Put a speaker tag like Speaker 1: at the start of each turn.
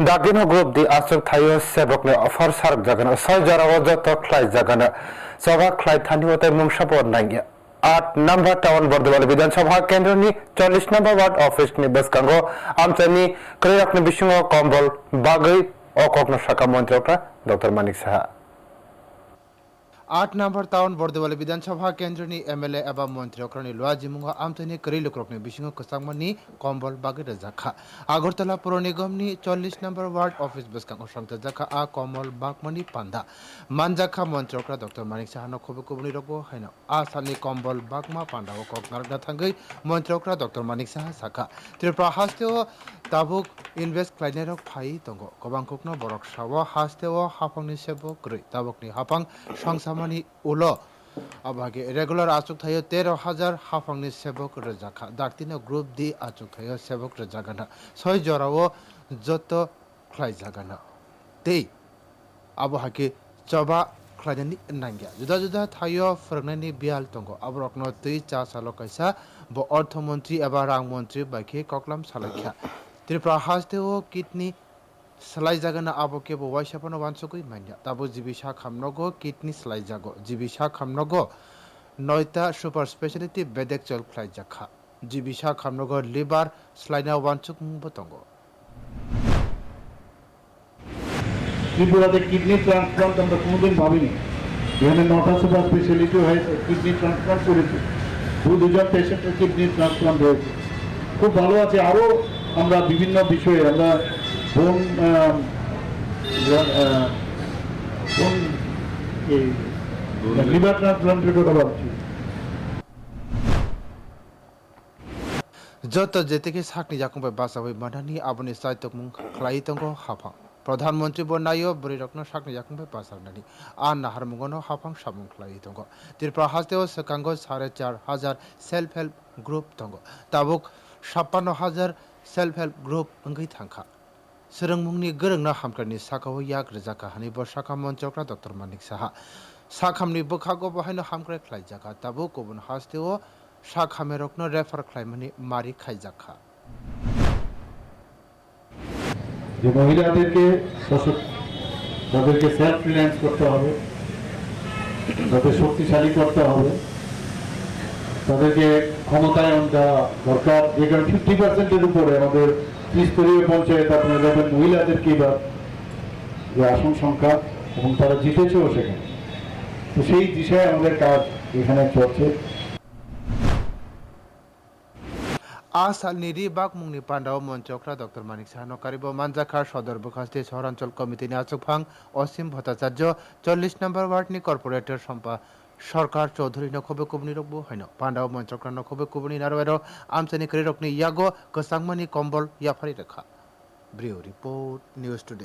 Speaker 1: Dagino Group di asuk thayo sebok ne offer sark jagana soy jara wajo to khlai jagana সভা খ্লাই থানিওতে মুংসাপদ নাইয়া আট number town Bardhaman বিধানসভা কেন্দ্রনি চল্লিশ নম্বর word অফিসনি বেসকাঙ্গ। আমচানি ক্রয়কনি বিসঙ্গ কম্বল, বাগৈ অকগ্ন শাখা মন্ত্রকরা, ডক্টর মানিক সাহা।
Speaker 2: આઠ નંબર તાવન બોરદેવાલે વિધાનસભા કેન્દ્રની એમએલએ એવા મંત્રી અકરણી લોઆ જીમુંગ આમથીની કરેલ ક્રોકની બિશિંગ કસાંગમની કોમ્બોલ બાગે રઝાખા આગરતલા પૌર નિગમની ચોલીસ નંબર વાર્ડ ઓફિસ બસકાંગ ઓસંગ રઝાખા આ કોમલ બાગમની પાંદા માનજાખા મંત્રી અકરા ડોક્ટર માણિક સાહાનો ખૂબ કુબની રોગો હૈન આ સાલની કોમ્બોલ બાગમાં પાંદાઓ કોકનાર ના થાંગઈ મંત્રી અકરા ડોક્ટર માણિક સાહા સાખા ત્રિપ્રા હાસ્યો tabuk invest khlaine rok phai tongo. Kobangkokno borok sawo hasteo hapangni sebok rwi tabukni hapang songsamani ulo. অভাগে রেগুলার আচুক থাইও তেরো হাজার হাফাংনি সেবক রেজাখা ডাকতিনে গ্রুপ দি আচুক থাইও সেবক রেজাগানা ছয় জরাও যত খ্লাই জাগানা তেই আবহাকে চবা খ্লাইনি নাঙ্গিয়া জুদা জুদা থাইও ফ্রাংনাইনি বিয়াল তঙ্গ আবরকনো তুই চা সালো কাইসা ব অর্থমন্ত্রী এবার রাংমন্ত্রী বাইকে ককলাম সালাখ্যা ত্রিপুরা হাসদেও কিডনি সেলাই জাগানো আবো কেবো ওয়াইসাপানো বাঞ্চকুই মাইনা তাবো জীবিসা খামনগ কিডনি সেলাই জাগো। জীবিসা খামনগ নয়তা সুপার স্পেশালিটি বেদেক চল ফ্লাই জাখা। জীবিসা খামনগ লিভার স্লাইনা ওয়ানচুক বতঙ্গ।
Speaker 3: ত্রিপুরাতে কিডনি ট্রান্সপ্লান্ট আমরা কোনোদিন ভাবিনি। এখানে নটা সুপার স্পেশালিটি হয়েছে, কিডনি ট্রান্সপ্লান্ট করেছে। দু দুজন পেশেন্টের কিডনি ট্রান্সপ্লান্ট হয়েছে। খুব ভালো আছে আরও আমরা বিভিন্ন বিষয়ে আমরা বন বন লিভার ট্রান্সপ্লান্টের কথা ভাবছি
Speaker 2: যত যেতেকে সাকনি জাকুমে বাসা হই মানানি আবনি সাইতক মুং খলাই হাফা। প্রধানমন্ত্রী বনাইও বরি রকন সাকনি জাকুমে বাসা নানি আর নাহার মুগন হাফাং সামুং খলাই তিরপা ত্রিপুরা হাস্তেও সকাঙ্গ সাড়ে চার হাজার সেলফ হেল্প গ্রুপ তঙ্গ। তাবুক ছাপ্পান্ন হাজার সেলফ হেল্প গ্রুপ ओंगै थांखा सोरोंमुंनि गोरोंना हामख्रानि साखाव याक रोजाखा हानिबो साखा मन्त्रक्रा डक्टर मानिक साहा साखामनि बोखागो बाहायनो हामख्राय ख्लायजाखा ताबो गुबुन हास्तेव साखामेरकनो रेफार ख्लायमानि मारि खायजाखा
Speaker 3: যে মহিলাদেরকে সশক্ত তাদেরকে সেলফ ফিনান্স করতে হবে তাদের শক্তিশালী করতে হবে তাদেরকে ক্ষমতায়ন দেওয়া দরকার। যেখানে ফিফটি পার্সেন্টের উপরে আমাদের ত্রিস্তরীয় পঞ্চায়েত আপনারা দেখবেন মহিলাদেরকে বা যে আসন সংখ্যা এবং তারা জিতেছেও সেখানে। তো সেই দিশায় আমাদের কাজ এখানে চলছে।
Speaker 2: আ সালনি রিবাক মুংনি পান্ডাও মঞ্চকরা ডক্টর মানিক সাহানো কারিব মানজাখার সদর বখাস্তি শহরাঞ্চল কমিটি নিয়ে আসুফাং অসীম ভট্টাচার্য। চল্লিশ নম্বর ওয়ার্ডনি কর্পোরেটর সম্পা সরকার চৌধুরী নখবে কুবনি রকবো হাইন পান্ডাव মন্ত্রক্রা নখবে কুবনি নারওয়ের আমচানি করি রকনি ইয়াগো, কসাংমানি কম্বল, ইয়াফারি রেখা। ব্রিও রিপোর্ট, নিউজ টুডে।